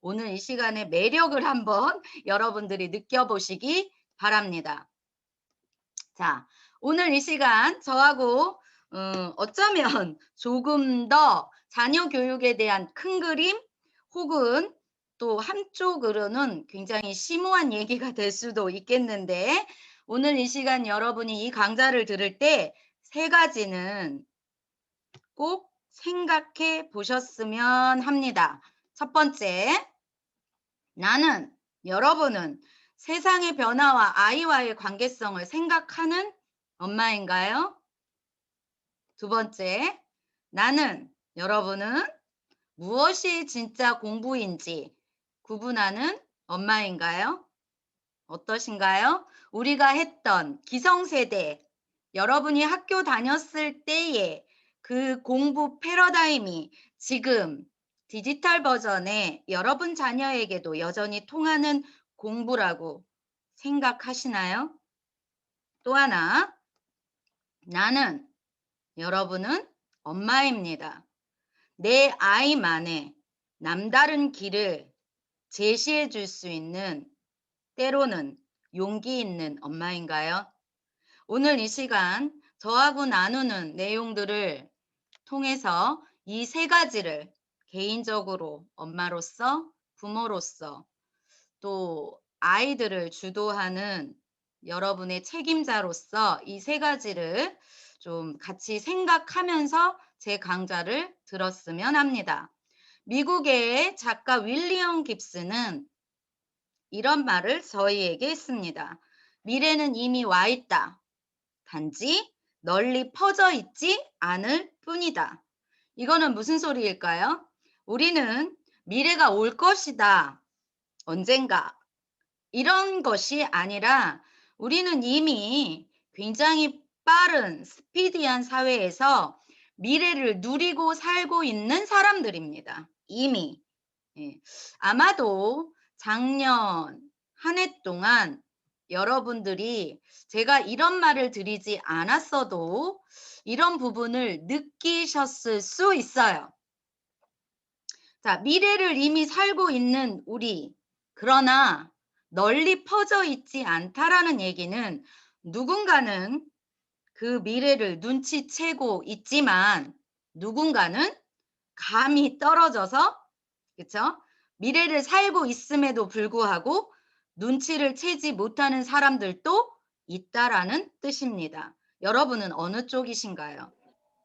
오늘 이 시간에 매력을 한번 여러분들이 느껴보시기 바랍니다. 자, 오늘 이 시간 저하고 음, 어쩌면 조금 더 자녀 교육에 대한 큰 그림 혹은 또 한쪽으로는 굉장히 심오한 얘기가 될 수도 있겠는데 오늘 이 시간 여러분이 이 강좌를 들을 때 세 가지는 꼭 생각해 보셨으면 합니다. 첫 번째, 나는 여러분은 세상의 변화와 아이와의 관계성을 생각하는 엄마인가요? 두 번째, 나는 여러분은 무엇이 진짜 공부인지 구분하는 엄마인가요? 어떠신가요? 우리가 했던 기성세대, 여러분이 학교 다녔을 때의 그 공부 패러다임이 지금 디지털 버전의 여러분 자녀에게도 여전히 통하는 공부라고 생각하시나요? 또 하나, 나는 여러분은 엄마입니다. 내 아이만의 남다른 길을 제시해 줄 수 있는 때로는 용기 있는 엄마인가요? 오늘 이 시간 저하고 나누는 내용들을 통해서 이 세 가지를 개인적으로 엄마로서 부모로서 또 아이들을 주도하는 여러분의 책임자로서 이 세 가지를 좀 같이 생각하면서 제 강좌를 들었으면 합니다. 미국의 작가 윌리엄 깁스는 이런 말을 저희에게 했습니다. 미래는 이미 와 있다. 단지 널리 퍼져 있지 않을 뿐이다. 이거는 무슨 소리일까요? 우리는 미래가 올 것이다. 언젠가. 이런 것이 아니라 우리는 이미 굉장히 빠른 스피디한 사회에서 미래를 누리고 살고 있는 사람들입니다. 이미. 예. 아마도 작년 한 해 동안 여러분들이 제가 이런 말을 드리지 않았어도 이런 부분을 느끼셨을 수 있어요. 자, 미래를 이미 살고 있는 우리. 그러나 널리 퍼져 있지 않다라는 얘기는 누군가는 그 미래를 눈치채고 있지만 누군가는 감이 떨어져서 그렇죠? 미래를 살고 있음에도 불구하고 눈치를 채지 못하는 사람들도 있다라는 뜻입니다. 여러분은 어느 쪽이신가요?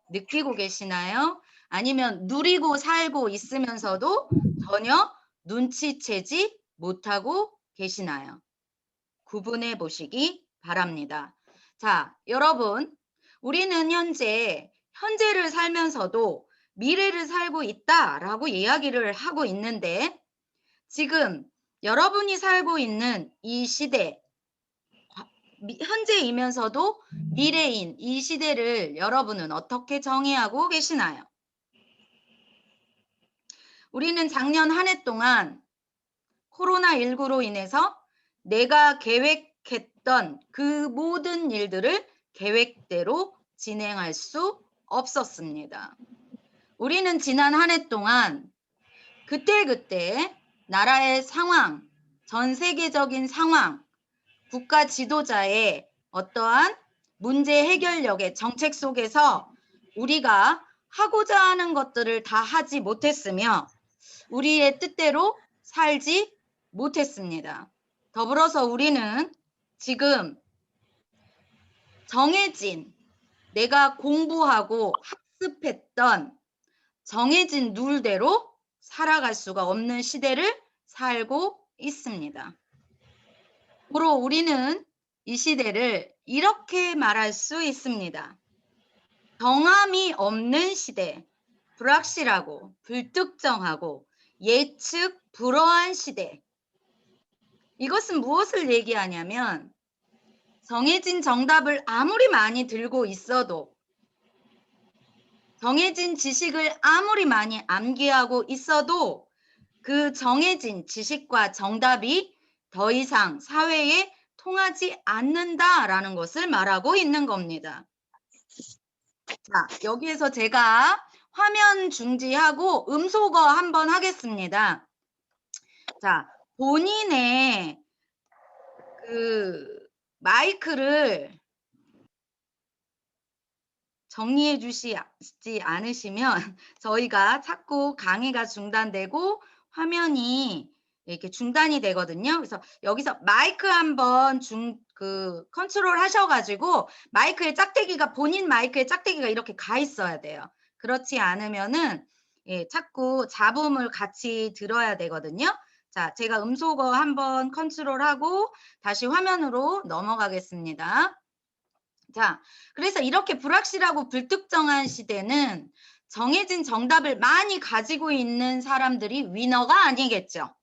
느끼고 계시나요? 아니면 누리고 살고 있으면서도 전혀 눈치채지 못하고 계시나요? 구분해 보시기 바랍니다. 자, 여러분, 우리는 현재, 현재를 살면서도 미래를 살고 있다라고 이야기를 하고 있는데 지금 여러분이 살고 있는 이 시대, 현재이면서도 미래인 이 시대를 여러분은 어떻게 정의하고 계시나요? 우리는 작년 한 해 동안 코로나19로 인해서 내가 계획했던 그 모든 일들을 계획대로 진행할 수 없었습니다. 우리는 지난 한 해 동안 그때그때 나라의 상황, 전 세계적인 상황, 국가 지도자의 어떠한 문제 해결력의 정책 속에서 우리가 하고자 하는 것들을 다 하지 못했으며 우리의 뜻대로 살지 못했습니다. 더불어서 우리는 지금 정해진 내가 공부하고 학습했던 정해진 룰대로 살아갈 수가 없는 시대를 살고 있습니다. 고로 우리는 이 시대를 이렇게 말할 수 있습니다. 정함이 없는 시대, 불확실하고 불특정하고 예측 불허한 시대. 이것은 무엇을 얘기하냐면 정해진 정답을 아무리 많이 들고 있어도 정해진 지식을 아무리 많이 암기하고 있어도 그 정해진 지식과 정답이 더 이상 사회에 통하지 않는다라는 것을 말하고 있는 겁니다. 자, 여기에서 제가 화면 중지하고 음소거 한번 하겠습니다. 자, 본인의 그 마이크를 정리해 주시지 않으시면 저희가 자꾸 강의가 중단되고 화면이 이렇게 중단이 되거든요. 그래서 여기서 마이크 한번 중, 그 컨트롤 하셔가지고 마이크의 짝대기가 본인 마이크의 짝대기가 이렇게 가 있어야 돼요. 그렇지 않으면은 예, 자꾸 잡음을 같이 들어야 되거든요. 자, 제가 음소거 한번 컨트롤하고 다시 화면으로 넘어가겠습니다. 자, 그래서 이렇게 불확실하고 불특정한 시대는 정해진 정답을 많이 가지고 있는 사람들이 위너가 아니겠죠.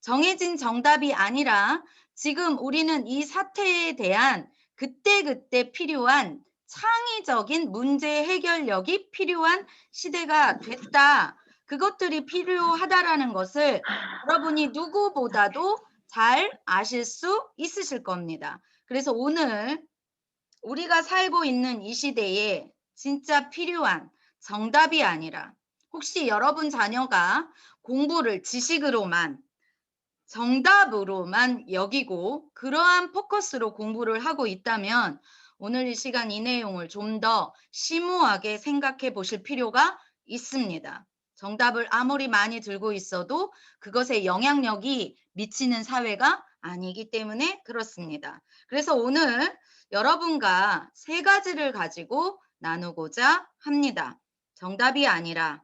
정해진 정답이 아니라 지금 우리는 이 사태에 대한 그때그때 필요한 창의적인 문제 해결력이 필요한 시대가 됐다. 그것들이 필요하다라는 것을 여러분이 누구보다도 잘 아실 수 있으실 겁니다. 그래서 오늘 우리가 살고 있는 이 시대에 진짜 필요한 정답이 아니라 혹시 여러분 자녀가 공부를 지식으로만 정답으로만 여기고 그러한 포커스로 공부를 하고 있다면 오늘 이 시간 이 내용을 좀 더 심오하게 생각해 보실 필요가 있습니다. 정답을 아무리 많이 들고 있어도 그것에 영향력이 미치는 사회가 아니기 때문에 그렇습니다. 그래서 오늘 여러분과 세 가지를 가지고 나누고자 합니다. 정답이 아니라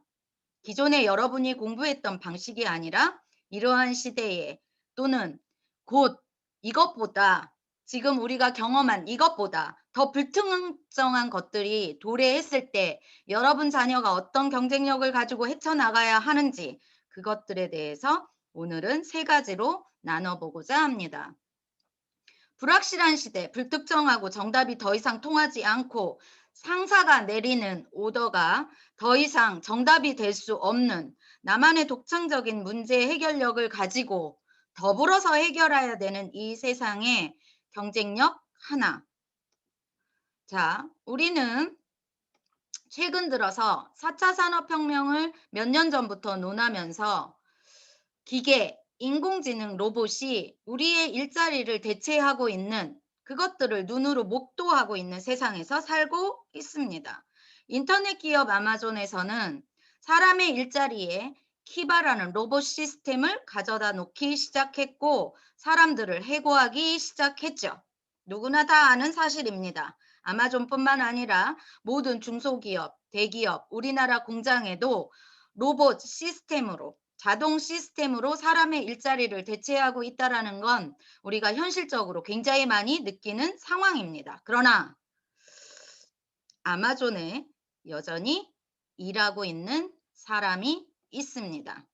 기존에 여러분이 공부했던 방식이 아니라 이러한 시대에 또는 곧 이것보다 지금 우리가 경험한 이것보다 더 불특정한 것들이 도래했을 때 여러분 자녀가 어떤 경쟁력을 가지고 헤쳐나가야 하는지 그것들에 대해서 오늘은 세 가지로 나눠보고자 합니다. 불확실한 시대, 불특정하고 정답이 더 이상 통하지 않고 상사가 내리는 오더가 더 이상 정답이 될 수 없는 나만의 독창적인 문제 해결력을 가지고 더불어서 해결해야 되는 이 세상에 경쟁력 하나. 자, 우리는 최근 들어서 4차 산업혁명을 몇 년 전부터 논하면서 기계, 인공지능 로봇이 우리의 일자리를 대체하고 있는 그것들을 눈으로 목도하고 있는 세상에서 살고 있습니다. 인터넷 기업 아마존에서는 사람의 일자리에 키바라는 로봇 시스템을 가져다 놓기 시작했고 사람들을 해고하기 시작했죠. 누구나 다 아는 사실입니다. 아마존뿐만 아니라 모든 중소기업, 대기업, 우리나라 공장에도 로봇 시스템으로 자동 시스템으로 사람의 일자리를 대체하고 있다라는 건 우리가 현실적으로 굉장히 많이 느끼는 상황입니다. 그러나 아마존에 여전히 일하고 있는 사람이 있습니다.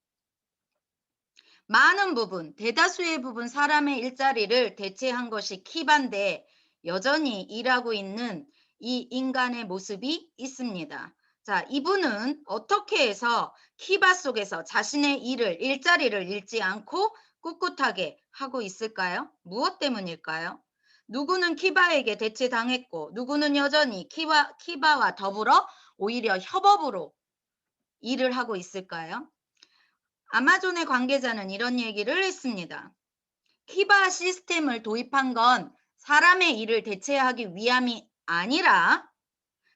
많은 부분, 대다수의 부분 사람의 일자리를 대체한 것이 키반데 여전히 일하고 있는 이 인간의 모습이 있습니다. 자, 이분은 어떻게 해서 키바 속에서 자신의 일을, 일자리를 잃지 않고 꿋꿋하게 하고 있을까요? 무엇 때문일까요? 누구는 키바에게 대체당했고, 누구는 여전히 키바, 키바와 더불어 오히려 협업으로 일을 하고 있을까요? 아마존의 관계자는 이런 얘기를 했습니다. 키바 시스템을 도입한 건 사람의 일을 대체하기 위함이 아니라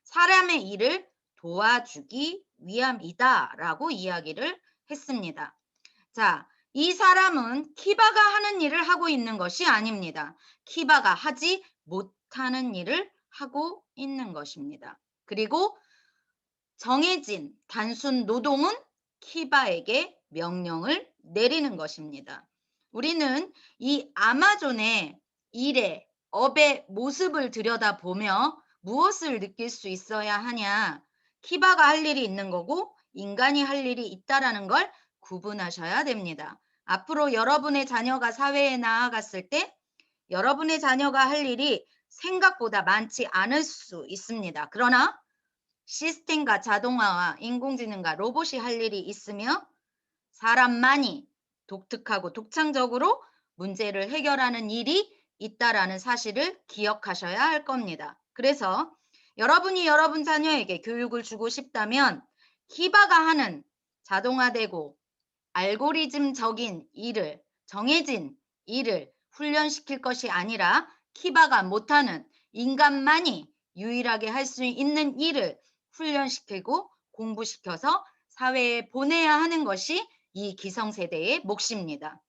사람의 일을 도와주기 위함이다라고 이야기를 했습니다. 자, 이 사람은 키바가 하는 일을 하고 있는 것이 아닙니다. 키바가 하지 못하는 일을 하고 있는 것입니다. 그리고 정해진 단순 노동은 키바에게 명령을 내리는 것입니다. 우리는 이 아마존의 일의 업의 모습을 들여다보며 무엇을 느낄 수 있어야 하냐? 키바가 할 일이 있는 거고 인간이 할 일이 있다라는 걸 구분하셔야 됩니다. 앞으로 여러분의 자녀가 사회에 나아갔을 때 여러분의 자녀가 할 일이 생각보다 많지 않을 수 있습니다. 그러나 시스템과 자동화와 인공지능과 로봇이 할 일이 있으며 사람만이 독특하고 독창적으로 문제를 해결하는 일이 있다라는 사실을 기억하셔야 할 겁니다. 그래서 여러분이 여러분 자녀에게 교육을 주고 싶다면 키바가 하는 자동화되고 알고리즘적인 일을 정해진 일을 훈련시킬 것이 아니라 키바가 못하는 인간만이 유일하게 할 수 있는 일을 훈련시키고 공부시켜서 사회에 보내야 하는 것이 이 기성세대의 몫입니다.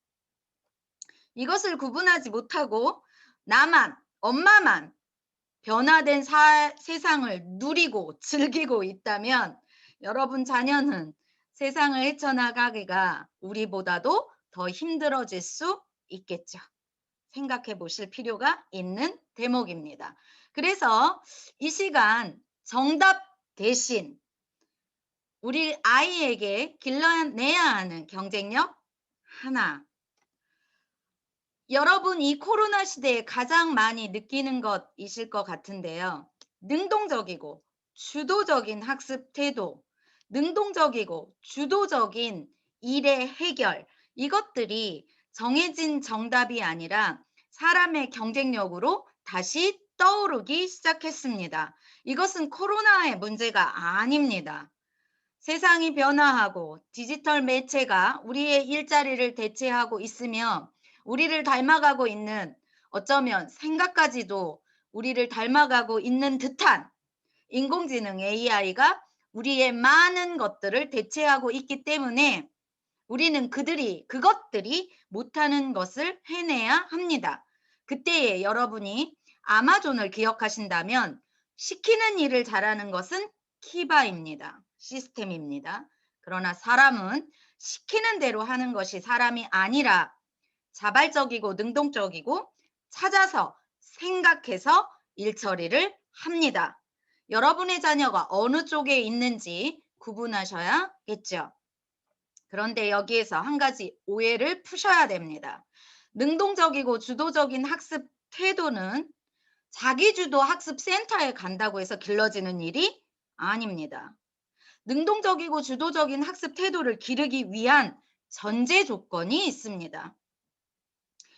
이것을 구분하지 못하고 나만, 엄마만 변화된 사, 세상을 누리고 즐기고 있다면 여러분 자녀는 세상을 헤쳐나가기가 우리보다도 더 힘들어질 수 있겠죠. 생각해 보실 필요가 있는 대목입니다. 그래서 이 시간 정답 대신 우리 아이에게 길러내야 하는 경쟁력 하나. 여러분 이 코로나 시대에 가장 많이 느끼는 것이실 것 같은데요. 능동적이고 주도적인 학습 태도, 능동적이고 주도적인 일의 해결, 이것들이 정해진 정답이 아니라 사람의 경쟁력으로 다시 떠오르기 시작했습니다. 이것은 코로나의 문제가 아닙니다. 세상이 변화하고 디지털 매체가 우리의 일자리를 대체하고 있으며 우리를 닮아가고 있는 어쩌면 생각까지도 우리를 닮아가고 있는 듯한 인공지능 AI가 우리의 많은 것들을 대체하고 있기 때문에 우리는 그들이 그것들이 못하는 것을 해내야 합니다. 그때에 여러분이 아마존을 기억하신다면 시키는 일을 잘하는 것은 키바입니다. 시스템입니다. 그러나 사람은 시키는 대로 하는 것이 사람이 아니라 자발적이고 능동적이고 찾아서 생각해서 일 처리를 합니다. 여러분의 자녀가 어느 쪽에 있는지 구분하셔야겠죠. 그런데 여기에서 한 가지 오해를 푸셔야 됩니다. 능동적이고 주도적인 학습 태도는 자기주도 학습센터에 간다고 해서 길러지는 일이 아닙니다. 능동적이고 주도적인 학습 태도를 기르기 위한 전제 조건이 있습니다.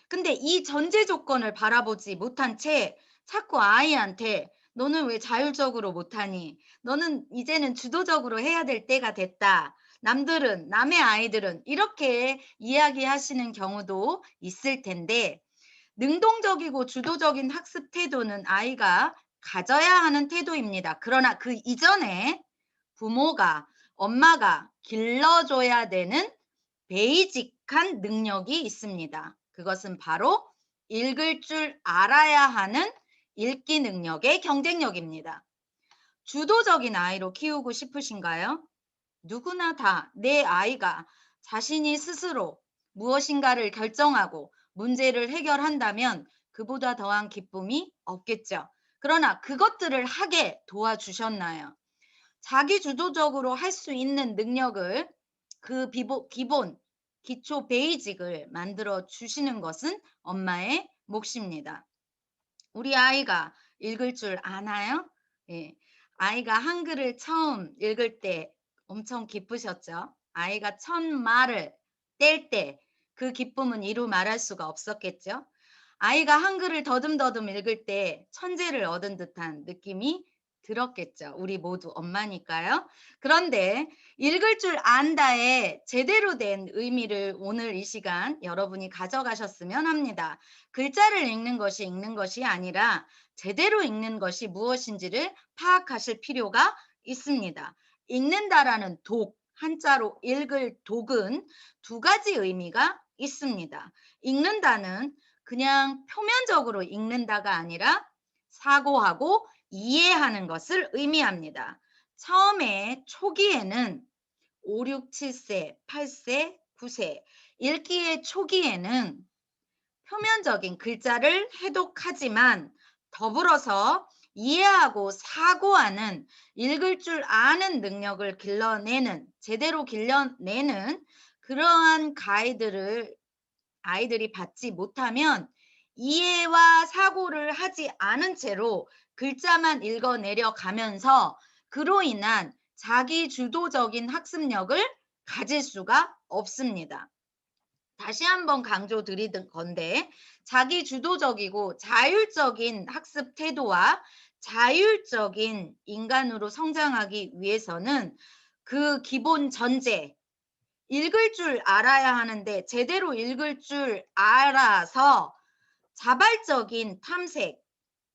근데 이 전제 조건을 바라보지 못한 채 자꾸 아이한테 너는 왜 자율적으로 못하니? 너는 이제는 주도적으로 해야 될 때가 됐다. 남들은, 남의 아이들은 이렇게 이야기하시는 경우도 있을 텐데, 능동적이고 주도적인 학습 태도는 아이가 가져야 하는 태도입니다. 그러나 그 이전에 부모가, 엄마가 길러줘야 되는 베이직한 능력이 있습니다. 그것은 바로 읽을 줄 알아야 하는 읽기 능력의 경쟁력입니다. 주도적인 아이로 키우고 싶으신가요? 누구나 다 내 아이가 자신이 스스로 무엇인가를 결정하고 문제를 해결한다면 그보다 더한 기쁨이 없겠죠. 그러나 그것들을 하게 도와주셨나요? 자기 주도적으로 할 수 있는 능력을 그 기본, 기초 베이직을 만들어 주시는 것은 엄마의 몫입니다. 우리 아이가 읽을 줄 아나요? 예. 아이가 한글을 처음 읽을 때 엄청 기쁘셨죠? 아이가 첫 말을 뗄 때 그 기쁨은 이루 말할 수가 없었겠죠? 아이가 한글을 더듬더듬 읽을 때 천재를 얻은 듯한 느낌이 들었겠죠. 우리 모두 엄마니까요. 그런데 읽을 줄 안다의 제대로 된 의미를 오늘 이 시간 여러분이 가져가셨으면 합니다. 글자를 읽는 것이 읽는 것이 아니라 제대로 읽는 것이 무엇인지를 파악하실 필요가 있습니다. 읽는다라는 독, 한자로 읽을 독은 두 가지 의미가 있습니다. 읽는다는 그냥 표면적으로 읽는다가 아니라 사고하고 이해하는 것을 의미합니다. 처음에 초기에는 5, 6, 7세, 8세, 9세 읽기의 초기에는 표면적인 글자를 해독하지만 더불어서 이해하고 사고하는 읽을 줄 아는 능력을 길러내는 제대로 길러내는 그러한 가이드를 아이들이 받지 못하면 이해와 사고를 하지 않은 채로 글자만 읽어내려 가면서 그로 인한 자기 주도적인 학습력을 가질 수가 없습니다. 다시 한번 강조 드리는 건데 자기 주도적이고 자율적인 학습 태도와 자율적인 인간으로 성장하기 위해서는 그 기본 전제 읽을 줄 알아야 하는데 제대로 읽을 줄 알아서 자발적인 탐색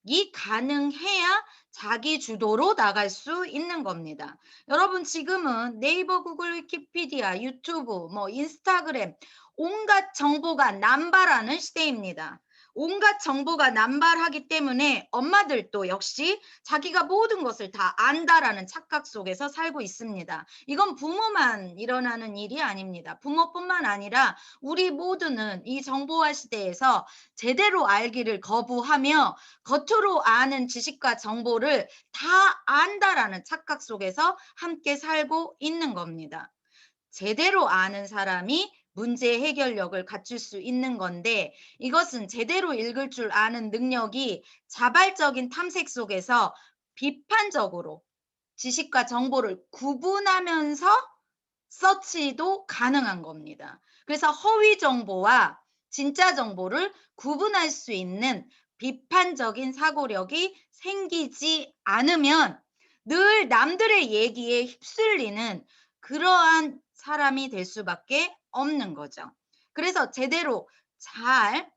이 가능해야 자기 주도로 나갈 수 있는 겁니다. 여러분 지금은 네이버, 구글, 위키피디아, 유튜브, 뭐 인스타그램 온갖 정보가 남발하는 시대입니다. 온갖 정보가 남발하기 때문에 엄마들도 역시 자기가 모든 것을 다 안다라는 착각 속에서 살고 있습니다. 이건 부모만 일어나는 일이 아닙니다. 부모뿐만 아니라 우리 모두는 이 정보화 시대에서 제대로 알기를 거부하며 겉으로 아는 지식과 정보를 다 안다라는 착각 속에서 함께 살고 있는 겁니다. 제대로 아는 사람이 문제 해결력을 갖출 수 있는 건데 이것은 제대로 읽을 줄 아는 능력이 자발적인 탐색 속에서 비판적으로 지식과 정보를 구분하면서 서치도 가능한 겁니다. 그래서 허위 정보와 진짜 정보를 구분할 수 있는 비판적인 사고력이 생기지 않으면 늘 남들의 얘기에 휩쓸리는 그러한 사람이 될 수밖에 없는 거죠. 그래서 제대로 잘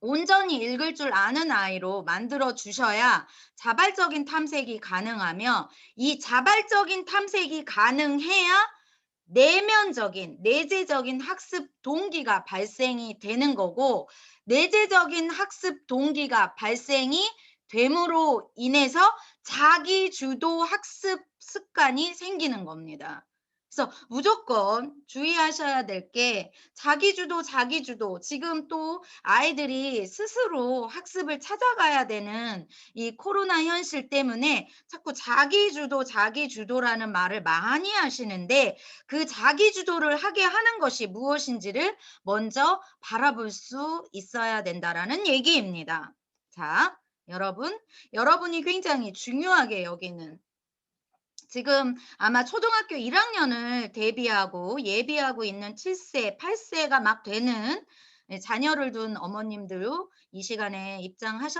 온전히 읽을 줄 아는 아이로 만들어 주셔야 자발적인 탐색이 가능하며 이 자발적인 탐색이 가능해야 내면적인 내재적인 학습 동기가 발생이 되는 거고 내재적인 학습 동기가 발생이 됨으로 인해서 자기 주도 학습 습관이 생기는 겁니다. 그래서 무조건 주의하셔야 될 게 자기 주도 자기 주도. 지금 또 아이들이 스스로 학습을 찾아가야 되는 이 코로나 현실 때문에 자꾸 자기 주도 자기 주도라는 말을 많이 하시는데 그 자기 주도를 하게 하는 것이 무엇인지를 먼저 바라볼 수 있어야 된다라는 얘기입니다. 자, 여러분, 여러분이 굉장히 중요하게 여기는 지금 아마 초등학교 1학년을 대비하고 예비하고 있는 7세, 8세가 막 되는 자녀를 둔 어머님들 이 시간에 입장하셨